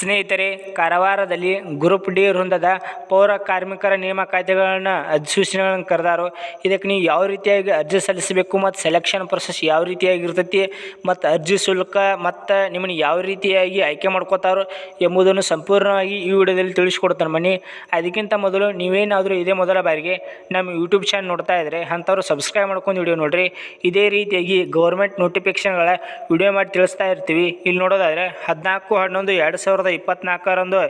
ಸ್ನೇಹಿತರೆ, ಕಾರವಾರದಲ್ಲಿ group D ವೃಂದದ ಪೌರ ಕಾರ್ಮಿಕರ ನೇಮಕಾತಿಗಳನ್ನ ಅಧಿಸೂಚನೆಗಳನ್ನು ಕರೆದಾರು. ಇದಕ್ಕೆ ನೀವು ಯಾವ ರೀತಿಯಾಗಿ ಅರ್ಜಿ ಸಲ್ಲಿಸಬೇಕು ಮತ್ತು ಸೆಲೆಕ್ಷನ್ ಪ್ರೊಸೆಸ್ ಯಾವ ರೀತಿಯಾಗಿ ಇರ್ತೈತಿ ಮತ್ತು ಅರ್ಜಿ ಶುಲ್ಕ ಮತ್ತು ನಿಮ್ಮನ್ನು ಯಾವ ರೀತಿಯಾಗಿ ಆಯ್ಕೆ ಮಾಡ್ಕೋತಾರೋ ಎಂಬುದನ್ನು ಸಂಪೂರ್ಣವಾಗಿ ಈ ವಿಡಿಯೋದಲ್ಲಿ ತಿಳಿಸ್ಕೊಡ್ತಾನೆ ಮನಿ. ಅದಕ್ಕಿಂತ ಮೊದಲು ನೀವೇನಾದರೂ ಇದೇ ಮೊದಲ ಬಾರಿಗೆ ನಮ್ಮ ಯೂಟ್ಯೂಬ್ ಚಾನಲ್ ನೋಡ್ತಾ ಇದ್ದರೆ ಅಂಥವ್ರು ಸಬ್ಸ್ಕ್ರೈಬ್ ಮಾಡ್ಕೊಂಡು ವಿಡಿಯೋ ನೋಡಿರಿ. ಇದೇ ರೀತಿಯಾಗಿ ಗೌರ್ಮೆಂಟ್ ನೋಟಿಫಿಕೇಶನ್ಗಳ ವಿಡಿಯೋ ಮಾಡಿ ತಿಳಿಸ್ತಾ ಇರ್ತೀವಿ. ಇಲ್ಲಿ ನೋಡೋದಾದರೆ ಹದಿನಾಲ್ಕು ಹನ್ನೊಂದು ಎರಡು ಸಾವಿರದ ಇಪ್ಪತ್ನಾಲ್ಕರಂದು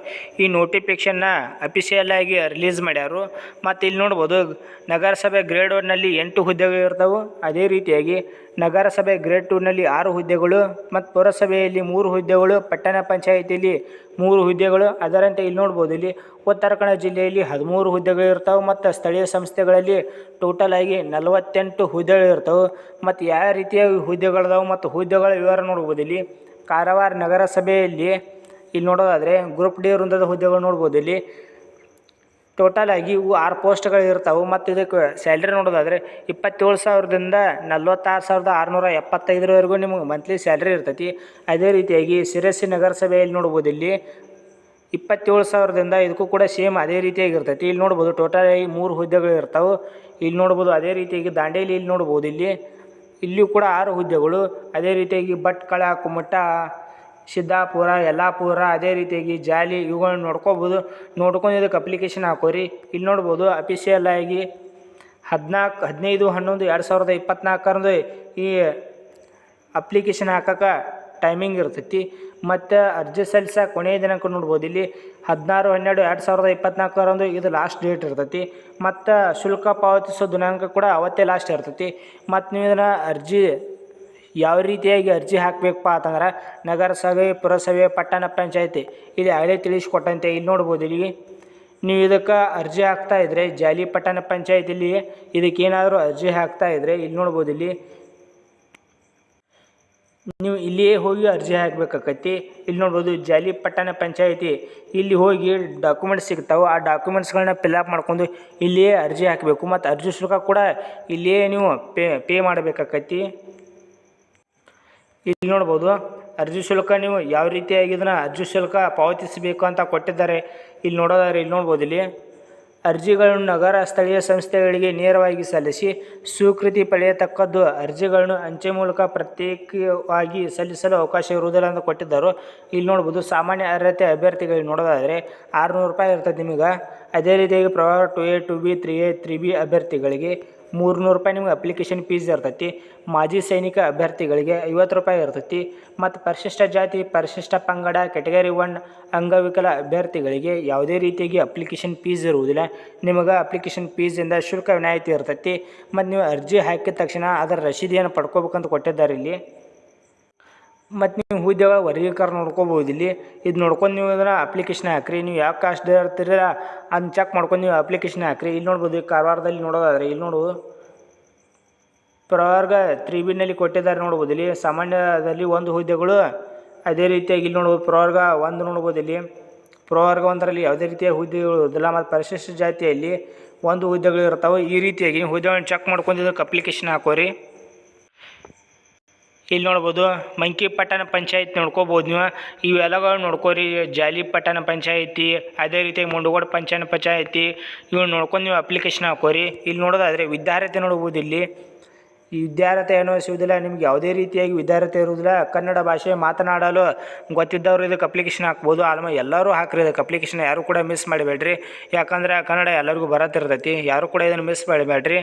ಈ ನೋಟಿಫಿಕೇಶನ್ನ ಅಫಿಷಿಯಲ್ ಆಗಿ ರಿಲೀಸ್ ಮಾಡ್ಯಾರು. ಮತ್ತು ಇಲ್ಲಿ ನೋಡ್ಬೋದು, ನಗರಸಭೆ ಗ್ರೇಡ್ ಒನ್ನಲ್ಲಿ ಎಂಟು ಹುದ್ದೆಗಳು ಇರ್ತವೆ. ಅದೇ ರೀತಿಯಾಗಿ ನಗರಸಭೆ ಗ್ರೇಡ್ ಟೂನಲ್ಲಿ ಆರು ಹುದ್ದೆಗಳು, ಮತ್ತು ಪುರಸಭೆಯಲ್ಲಿ ಮೂರು ಹುದ್ದೆಗಳು, ಪಟ್ಟಣ ಪಂಚಾಯಿತಿಯಲ್ಲಿ ಮೂರು ಹುದ್ದೆಗಳು. ಅದರಂತೆ ಇಲ್ಲಿ ನೋಡ್ಬೋದು, ಇಲ್ಲಿ ಉತ್ತರ ಕನ್ನಡ ಜಿಲ್ಲೆಯಲ್ಲಿ ಹದಿಮೂರು ಹುದ್ದೆಗಳು ಇರ್ತವೆ, ಮತ್ತು ಸ್ಥಳೀಯ ಸಂಸ್ಥೆಗಳಲ್ಲಿ ಟೋಟಲ್ ಆಗಿ ನಲವತ್ತೆಂಟು ಹುದ್ದೆಗಳು ಇರ್ತವೆ. ಮತ್ತು ಯಾವ ರೀತಿಯ ಹುದ್ದೆಗಳಿದಾವೆ ಮತ್ತು ಹುದ್ದೆಗಳ ವಿವರ ನೋಡ್ಬೋದು ಇಲ್ಲಿ. ಕಾರವಾರ ನಗರಸಭೆಯಲ್ಲಿ ಇಲ್ಲಿ ನೋಡೋದಾದರೆ ಗ್ರೂಪ್ ಡಿ ವೃಂದದ ಹುದ್ದೆಗಳು ನೋಡ್ಬೋದು. ಇಲ್ಲಿ ಟೋಟಲ್ ಆಗಿ ಇವು ಆರು ಪೋಸ್ಟ್ಗಳು ಇರ್ತಾವೆ. ಮತ್ತು ಇದಕ್ಕೆ ಸ್ಯಾಲ್ರಿ ನೋಡೋದಾದರೆ ಇಪ್ಪತ್ತೇಳು ಸಾವಿರದಿಂದ ನಲ್ವತ್ತಾರು ಸಾವಿರದ ಆರುನೂರ ಎಪ್ಪತ್ತೈದರವರೆಗೂ ನಿಮಗೆ ಮಂತ್ಲಿ ಸ್ಯಾಲ್ರಿ ಇರ್ತೈತಿ. ಅದೇ ರೀತಿಯಾಗಿ ಶಿರಸಿ ನಗರಸಭೆಯಲ್ಲಿ ನೋಡ್ಬೋದು ಇಲ್ಲಿ ಇಪ್ಪತ್ತೇಳು ಸಾವಿರದಿಂದ ಇದಕ್ಕೂ ಕೂಡ ಸೇಮ್ ಅದೇ ರೀತಿಯಾಗಿ ಇರ್ತೈತಿ. ಇಲ್ಲಿ ನೋಡ್ಬೋದು ಟೋಟಲ್ ಆಗಿ ಮೂರು ಹುದ್ದೆಗಳು ಇರ್ತಾವೆ. ಇಲ್ಲಿ ನೋಡ್ಬೋದು ಅದೇ ರೀತಿಯಾಗಿ ದಾಂಡೇಲಿ ಇಲ್ಲಿ ನೋಡ್ಬೋದು ಇಲ್ಲಿ. ಇಲ್ಲಿಯೂ ಕೂಡ ಆರು ಹುದ್ದೆಗಳು. ಅದೇ ರೀತಿಯಾಗಿ ಭಟ್ಕಳ, ಕುಮಟ ಸಿದ್ದಾಪುರ, ಯಲ್ಲಾಪುರ, ಅದೇ ರೀತಿಯಾಗಿ ಜಾಲಿ, ಇವುಗಳನ್ನ ನೋಡ್ಕೋಬೋದು. ನೋಡ್ಕೊಂಡು ಇದಕ್ಕೆ ಅಪ್ಲಿಕೇಶನ್ ಹಾಕೋರಿ. ಇಲ್ಲಿ ನೋಡ್ಬೋದು ಅಫಿಷಿಯಲ್ ಆಗಿ ಹದಿನಾಲ್ಕು ಹದಿನೈದು, ಹನ್ನೊಂದು, ಎರಡು ಸಾವಿರದ ಇಪ್ಪತ್ನಾಲ್ಕರಂದು ಈ ಅಪ್ಲಿಕೇಶನ್ ಹಾಕಕ್ಕೆ ಟೈಮಿಂಗ್ ಇರ್ತೈತಿ. ಮತ್ತು ಅರ್ಜಿ ಸಲ್ಲಿಸೋ ಕೊನೆಯ ದಿನಾಂಕ ನೋಡ್ಬೋದು ಇಲ್ಲಿ. ಹದಿನಾರು, ಹನ್ನೆರಡು, ಎರಡು ಸಾವಿರದ ಇಪ್ಪತ್ನಾಲ್ಕರಂದು ಇದು ಲಾಸ್ಟ್ ಡೇಟ್ ಇರ್ತೈತಿ. ಮತ್ತು ಶುಲ್ಕ ಪಾವತಿಸೋ ದಿನಾಂಕ ಕೂಡ ಅವತ್ತೇ ಲಾಸ್ಟ್ ಇರ್ತೈತಿ. ಮತ್ತು ನೀವು ಇದನ್ನು ಅರ್ಜಿ ಯಾವ ರೀತಿಯಾಗಿ ಅರ್ಜಿ ಹಾಕಬೇಕಪ್ಪ ಅಂತಂದ್ರೆ ನಗರಸಭೆ ಪುರಸಭೆ, ಪಟ್ಟಣ ಪಂಚಾಯತಿ. ಇದು ಹಳೆ ತಿಳಿಸ್ಕೊಟ್ಟಂತೆ, ಇಲ್ಲಿ ನೋಡ್ಬೋದು ಇಲ್ಲಿ ನೀವು ಇದಕ್ಕೆ ಅರ್ಜಿ ಹಾಕ್ತಾ ಇದ್ದರೆ ಜಾಲಿ ಪಟ್ಟಣ ಪಂಚಾಯತಿಲಿ ಇದಕ್ಕೇನಾದರೂ ಅರ್ಜಿ ಹಾಕ್ತಾ ಇದ್ದರೆ ಇಲ್ಲಿ ನೋಡ್ಬೋದು ಇಲ್ಲಿ. ನೀವು ಇಲ್ಲಿಯೇ ಹೋಗಿ ಅರ್ಜಿ ಹಾಕಬೇಕಾಕತಿ ಇಲ್ಲಿ ನೋಡ್ಬೋದು ಜಾಲಿ ಪಟ್ಟಣ ಪಂಚಾಯತಿ. ಇಲ್ಲಿ ಹೋಗಿ ಡಾಕ್ಯುಮೆಂಟ್ಸ್ ಸಿಗ್ತಾವೆ. ಆ ಡಾಕ್ಯುಮೆಂಟ್ಸ್ಗಳನ್ನ ಫಿಲ್ಅಪ್ ಮಾಡ್ಕೊಂಡು ಇಲ್ಲಿಯೇ ಅರ್ಜಿ ಹಾಕಬೇಕು. ಮತ್ತು ಅರ್ಜಿ ಶುಲ್ಕ ಕೂಡ ಇಲ್ಲಿಯೇ ನೀವು ಪೇ ಪೇ ಮಾಡಬೇಕಾಕತಿ ಇಲ್ಲಿ ನೋಡ್ಬೋದು, ಅರ್ಜಿ ಶುಲ್ಕ ನೀವು ಯಾವ ರೀತಿಯಾಗಿ ಇದನ್ನು ಅರ್ಜಿ ಶುಲ್ಕ ಪಾವತಿಸಬೇಕು ಅಂತ ಕೊಟ್ಟಿದ್ದಾರೆ. ಇಲ್ಲಿ ನೋಡೋದಾದ್ರೆ ಇಲ್ಲಿ ನೋಡ್ಬೋದು ಇಲ್ಲಿ, ಅರ್ಜಿಗಳನ್ನು ನಗರ ಸ್ಥಳೀಯ ಸಂಸ್ಥೆಗಳಿಗೆ ನೇರವಾಗಿ ಸಲ್ಲಿಸಿ ಸ್ವೀಕೃತಿ ಪಡೆಯತಕ್ಕದ್ದು ಅರ್ಜಿಗಳನ್ನು ಅಂಚೆ ಮೂಲಕ ಪ್ರತ್ಯೇಕವಾಗಿ ಸಲ್ಲಿಸಲು ಅವಕಾಶ ಇರುವುದಿಲ್ಲ ಅಂತ ಕೊಟ್ಟಿದ್ದರು. ಇಲ್ಲಿ ನೋಡ್ಬೋದು, ಸಾಮಾನ್ಯ ಅರ್ಹತೆ ಅಭ್ಯರ್ಥಿಗಳಿಗೆ ನೋಡೋದಾದರೆ ಆರುನೂರು ರೂಪಾಯಿ ಇರ್ತದೆ ನಿಮಗೆ. ಅದೇ ರೀತಿಯಾಗಿ ಪ್ರವಾಹ two A two B, three A, three B ಅಭ್ಯರ್ಥಿಗಳಿಗೆ ಮೂರುನೂರು ರೂಪಾಯಿ ನಿಮ್ಗೆ ಅಪ್ಲಿಕೇಶನ್ ಫೀಸ್ ಇರ್ತೈತಿ. ಮಾಜಿ ಸೈನಿಕ ಅಭ್ಯರ್ಥಿಗಳಿಗೆ ಐವತ್ತು ರೂಪಾಯಿ ಇರ್ತೈತಿ. ಮತ್ತು ಪರಿಶಿಷ್ಟ ಜಾತಿ, ಪರಿಶಿಷ್ಟ ಪಂಗಡ ಕೆಟಗರಿ ಒನ್ ಅಂಗವಿಕಲ ಅಭ್ಯರ್ಥಿಗಳಿಗೆ ಯಾವುದೇ ರೀತಿಯಾಗಿ ಅಪ್ಲಿಕೇಶನ್ ಫೀಸ್ ಇರುವುದಿಲ್ಲ. ನಿಮಗೆ ಅಪ್ಲಿಕೇಶನ್ ಫೀಸಿಂದ ಶುಲ್ಕ ವಿನಾಯಿತಿ ಇರ್ತೈತಿ. ಮತ್ತು ನೀವು ಅರ್ಜಿ ಹಾಕಿದ ತಕ್ಷಣ ಅದರ ರಶೀದಿಯನ್ನು ಪಡ್ಕೋಬೇಕಂತ ಕೊಟ್ಟಿದ್ದಾರೆ ಇಲ್ಲಿ. ಮತ್ತು ನೀವು ಹುದ್ದೆಗಳ ವರ್ಗೀಕರಣ ನೋಡ್ಕೋಬೋದು ಇಲ್ಲಿ. ಇದು ನೋಡ್ಕೊಂಡು ನೀವು ಅಂದ್ರೆ ಅಪ್ಲಿಕೇಶನ್ ಹಾಕ್ರಿ. ನೀವು ಯಾವ ಕಾಸ್ಟ್ ಇರ್ತೀರ ಅದನ್ನ ಚೆಕ್ ಮಾಡ್ಕೊಂಡು ನೀವು ಅಪ್ಲಿಕೇಶನ್ ಹಾಕ್ರಿ. ಇಲ್ಲಿ ನೋಡ್ಬೋದು ಈ ಕಾರವಾರದಲ್ಲಿ ನೋಡೋದಾದ್ರೆ, ಇಲ್ಲಿ ನೋಡು. ಪ್ರವರ್ಗ ತ್ರೀ ಬಿನಲ್ಲಿ ಕೊಟ್ಟಿದ್ದಾರೆ ನೋಡ್ಬೋದು ಇಲ್ಲಿ. ಸಾಮಾನ್ಯದಲ್ಲಿ ಒಂದು ಹುದ್ದೆಗಳು ಅದೇ ರೀತಿಯಾಗಿ ಇಲ್ಲಿ ನೋಡ್ಬೋದು. ಪ್ರವರ್ಗ ಒಂದು ನೋಡ್ಬೋದು ಇಲ್ಲಿ. ಪ್ರವರ್ಗ ಒಂದರಲ್ಲಿ ಯಾವುದೇ ರೀತಿಯ ಹುದ್ದೆಗಳು ಇರೋದಿಲ್ಲ ಮತ್ತು ಪರಿಶಿಷ್ಟ ಜಾತಿಯಲ್ಲಿ ಒಂದು ಹುದ್ದೆಗಳು ಇರ್ತಾವೆ. ಈ ರೀತಿಯಾಗಿ ಹುದ್ದೆಗಳನ್ನ ಚೆಕ್ ಮಾಡ್ಕೊಂಡು ಇದಕ್ಕೆ ಅಪ್ಲಿಕೇಶನ್ ಹಾಕೋರಿ. ಇಲ್ಲಿ ನೋಡ್ಬೋದು ಮಂಕಿ ಪಟ್ಟಣ ಪಂಚಾಯತ್ ನೋಡ್ಕೋಬೋದು ನೀವು. ಇವೆಲ್ಲಗಳು ನೋಡ್ಕೋರಿ, ಜಾಲಿ ಪಟ್ಟಣ ಪಂಚಾಯತಿ, ಅದೇ ರೀತಿ ಮುಂಡಗೋಡ ಪಂಚಾಯತ್ ಪಂಚಾಯತಿ ಇವು ನೋಡ್ಕೊಂಡು ನೀವು ಅಪ್ಲಿಕೇಶನ್ ಹಾಕೋರಿ. ಇಲ್ಲಿ ನೋಡೋದಾದರೆ ವಿದ್ಯಾರ್ಹತೆ ನೋಡ್ಬೋದು ಇಲ್ಲಿ. ಈ ವಿದ್ಯಾರ್ಹತೆ ಏನೋ ಸಿಗೋದಿಲ್ಲ ನಿಮ್ಗೆ ಯಾವುದೇ ರೀತಿಯಾಗಿ ವಿದ್ಯಾರ್ಹತೆ ಇರುವುದಿಲ್ಲ. ಕನ್ನಡ ಭಾಷೆ ಮಾತನಾಡಲು ಗೊತ್ತಿದ್ದವರು ಇದಕ್ಕೆ ಅಪ್ಲಿಕೇಶನ್ ಹಾಕ್ಬೋದು. ಆಲ್ಮ ಎಲ್ಲರೂ ಹಾಕ್ರಿ, ಇದಕ್ಕೆ ಅಪ್ಲಿಕೇಶನ್ ಯಾರು ಕೂಡ ಮಿಸ್ ಮಾಡಬೇಡ್ರಿ. ಯಾಕಂದ್ರೆ ಕನ್ನಡ ಎಲ್ಲರಿಗೂ ಬರತ್ತಿರ್ತೈತಿ. ಯಾರು ಕೂಡ ಇದನ್ನು ಮಿಸ್ ಮಾಡಬೇಡ್ರಿ.